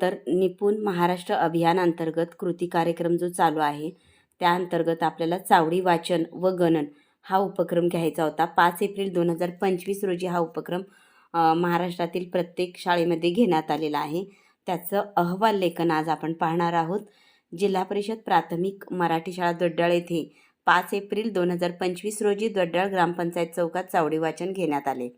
तर निपुण महाराष्ट्र अभियान अंतर्गत कृती कार्यक्रम जो चालू आहे त्या अंतर्गत आपल्याला चावडी वाचन व गणन हा उपक्रम घ्यायचा होता. पाच एप्रिल दोन हजार पंचवीस रोजी हा उपक्रम महाराष्ट्रातील प्रत्येक शाळेमध्ये घेण्यात आलेला आहे. त्याचं अहवाल लेखन आज आपण पाहणार आहोत. जिल्हा परिषद प्राथमिक मराठी शाळा दोड्डाळ येथे पाच एप्रिल दोन हजार पंचवीस रोजी दोड्डाळ ग्रामपंचायत चौकात चावडी वाचन घेण्यात आले.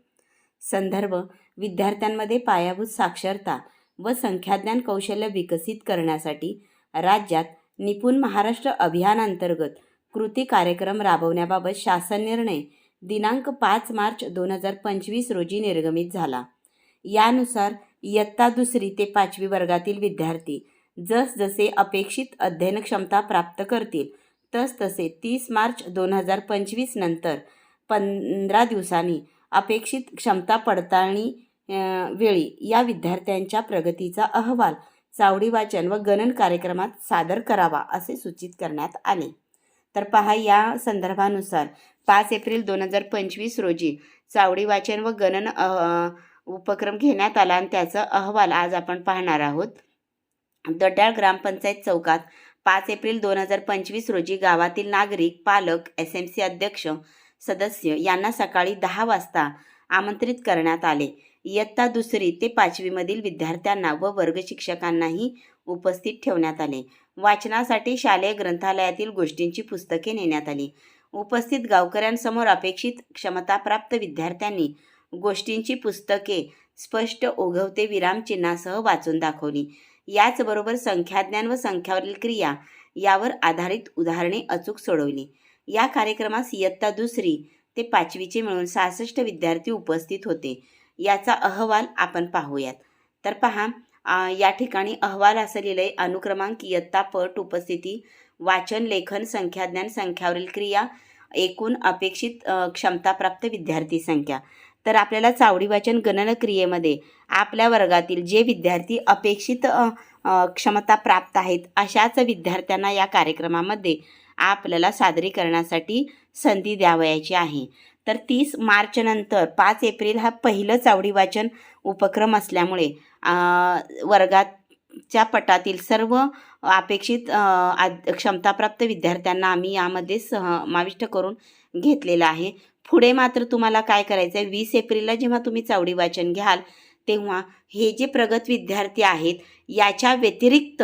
संदर्भ विद्यार्थ्यांमध्ये पायाभूत साक्षरता व संख्याज्ञान कौशल्य विकसित करण्यासाठी राज्यात निपुण महाराष्ट्र अभियानांतर्गत कृती कार्यक्रम राबवण्याबाबत शासन निर्णय दिनांक पाच मार्च दोन हजार पंचवीस रोजी निर्गमित झाला. यानुसार इयत्ता दुसरी ते पाचवी वर्गातील विद्यार्थी जसजसे अपेक्षित अध्ययन क्षमता प्राप्त करतील तसतसे तीस मार्च दोन हजार पंचवीस नंतर पंधरा दिवसांनी अपेक्षित क्षमता पडताळणी वेळी या विद्यार्थ्यांच्या प्रगतीचा अहवाल चावडी वाचन व गणन कार्यक्रमात सादर करावा असे सूचित करण्यात आले. तर पहा या संदर्भानुसार पाच एप्रिल दोन हजार पंचवीस रोजी चावडी वाचन व गणन उपक्रम घेण्यात आला आणि त्याचा अहवाल आज आपण पाहणार आहोत. दड्याळ ग्रामपंचायत चौकात पाच एप्रिल दोन हजार पंचवीस रोजी गावातील नागरिक पालक एस एम सी अध्यक्ष सदस्य यांना सकाळी दहा वाजता आमंत्रित करण्यात आले. इयत्ता दुसरी ते पाचवीमधील विद्यार्थ्यांना व वर्ग शिक्षकांनाही उपस्थित ठेवण्यात आले. वाचनासाठी शालेय ग्रंथालयातील गोष्टींची पुस्तके नेण्यात आली. उपस्थित गावकऱ्यांसमोर अपेक्षित क्षमताप्राप्त विद्यार्थ्यांनी गोष्टींची पुस्तके स्पष्ट ओघवते विरामचिन्हासह वाचून दाखवली. याचबरोबर संख्याज्ञान व संख्यावरील क्रिया यावर आधारित उदाहरणे अचूक सोडवली. या कार्यक्रमास इयत्ता दुसरी ते पाचवीचे मिळून सहासष्ट विद्यार्थी उपस्थित होते. याचा अहवाल आपण पाहूयात. तर पहा या ठिकाणी अहवाल असं लिहिलं आहे अनुक्रमांक इयत्ता पट उपस्थिती वाचन लेखन संख्याज्ञान संख्यावरील क्रिया एकूण अपेक्षित क्षमताप्राप्त विद्यार्थी संख्या. तर आपल्याला चावडी वाचन गणन क्रियेमध्ये आपल्या वर्गातील जे विद्यार्थी अपेक्षित क्षमता प्राप्त आहेत अशाच विद्यार्थ्यांना या कार्यक्रमामध्ये आपल्याला सादरीकरणासाठी संधी द्यावयाची आहे. तर तीस मार्चनंतर पाच एप्रिल हा पहिलं चावडी वाचन उपक्रम असल्यामुळे वर्गाच्या पटातील सर्व अपेक्षित क्षमताप्राप्त विद्यार्थ्यांना आम्ही यामध्ये समाविष्ट करून घेतलेलं आहे. पुढे मात्र तुम्हाला काय करायचं आहे वीस एप्रिलला जेव्हा तुम्ही चावडी वाचन घ्याल तेव्हा हे जे प्रगत विद्यार्थी आहेत याच्या व्यतिरिक्त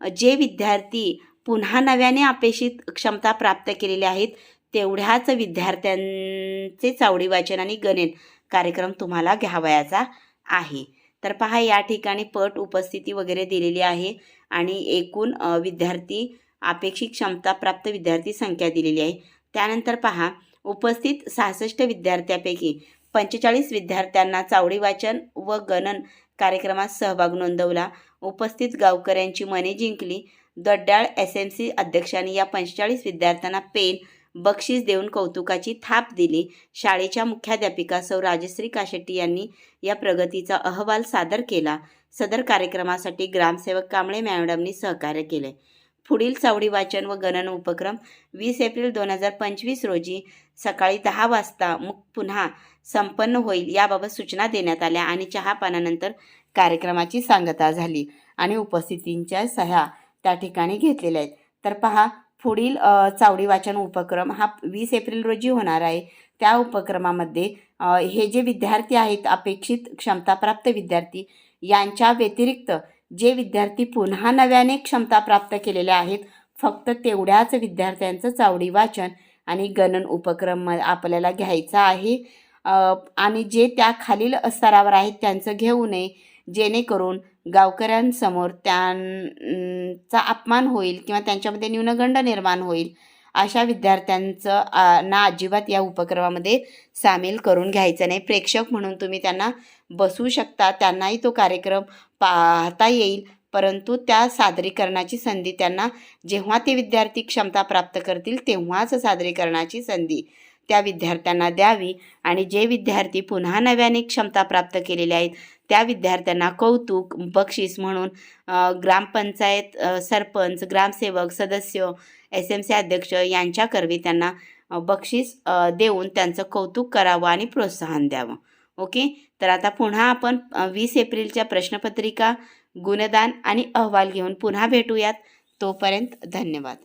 जे विद्यार्थी पुन्हा नव्याने अपेक्षित क्षमता प्राप्त केलेल्या आहेत तेवढ्याच विद्यार्थ्यांचे चावडी वाचन आणि गणन कार्यक्रम तुम्हाला घ्यावयाचा आहे. तर पहा या ठिकाणी पट उपस्थिती वगैरे दिलेली आहे आणि एकूण विद्यार्थी अपेक्षित क्षमता प्राप्त विद्यार्थी संख्या दिलेली आहे. त्यानंतर पहा उपस्थित सहासष्ट विद्यार्थ्यापैकी पंचेचाळीस विद्यार्थ्यांना चावडी वाचन व गणन कार्यक्रमात सहभाग नोंदवला. उपस्थित गावकऱ्यांची मने जिंकली. दड्डाळ एस एम सी अध्यक्षांनी या पंचेचाळीस विद्यार्थ्यांना पेन बक्षीस देऊन कौतुकाची थाप दिली. शाळेच्या मुख्याध्यापिका सौ राजश्री काशेट्टी यांनी या प्रगतीचा अहवाल सादर केला. सदर कार्यक्रमासाठी ग्रामसेवक कांबळे मॅडमनी सहकार्य केले. पुढील चावडी वाचन व गणन उपक्रम वीस एप्रिल दोन हजार पंचवीस रोजी सकाळी दहा वाजता मुक पुन्हा संपन्न होईल याबाबत सूचना देण्यात आल्या आणि चहापानानंतर कार्यक्रमाची सांगता झाली आणि उपस्थितींच्या सह्या त्या ठिकाणी घेतलेल्या आहेत. तर पहा पुढील चावडी वाचन उपक्रम हा वीस एप्रिल रोजी होणार आहे. त्या उपक्रमामध्ये हे जे विद्यार्थी आहेत अपेक्षित क्षमताप्राप्त विद्यार्थी यांच्या व्यतिरिक्त जे विद्यार्थी पुन्हा नव्याने क्षमता प्राप्त केलेल्या आहेत फक्त तेवढ्याच विद्यार्थ्यांचं चावडी वाचन आणि गणन उपक्रम आपल्याला घ्यायचा आहे. आणि जे त्या खालील स्तरावर आहेत त्यांचं घेऊ नये. जेणेकरून गावकऱ्यांसमोर त्यांचा अपमान होईल किंवा त्यांच्यामध्ये न्यूनगंड निर्माण होईल अशा विद्यार्थ्यांचं ना अजिबात या उपक्रमामध्ये सामील करून घ्यायचं नाही. प्रेक्षक म्हणून तुम्ही त्यांना बसवू शकता त्यांनाही तो कार्यक्रम पाहता येईल परंतु त्या सादरीकरणाची संधी त्यांना जेव्हा ते विद्यार्थी क्षमता प्राप्त करतील तेव्हाच सादरीकरणाची संधी त्या विद्यार्थ्यांना द्यावी. आणि जे विद्यार्थी पुन्हा नव्याने क्षमता प्राप्त केलेले आहेत त्या विद्यार्थ्यांना कौतुक बक्षीस म्हणून ग्रामपंचायत सरपंच ग्रामसेवक सदस्य एस एम सी अध्यक्ष यांच्याकरवी त्यांना बक्षीस देऊन त्यांचं कौतुक करावं आणि प्रोत्साहन द्यावं. ओके? तर आता पुन्हा आपण वीस एप्रिलच्या प्रश्नपत्रिका गुणदान आणि अहवाल घेऊन पुन्हा भेटूयात. तोपर्यंत धन्यवाद.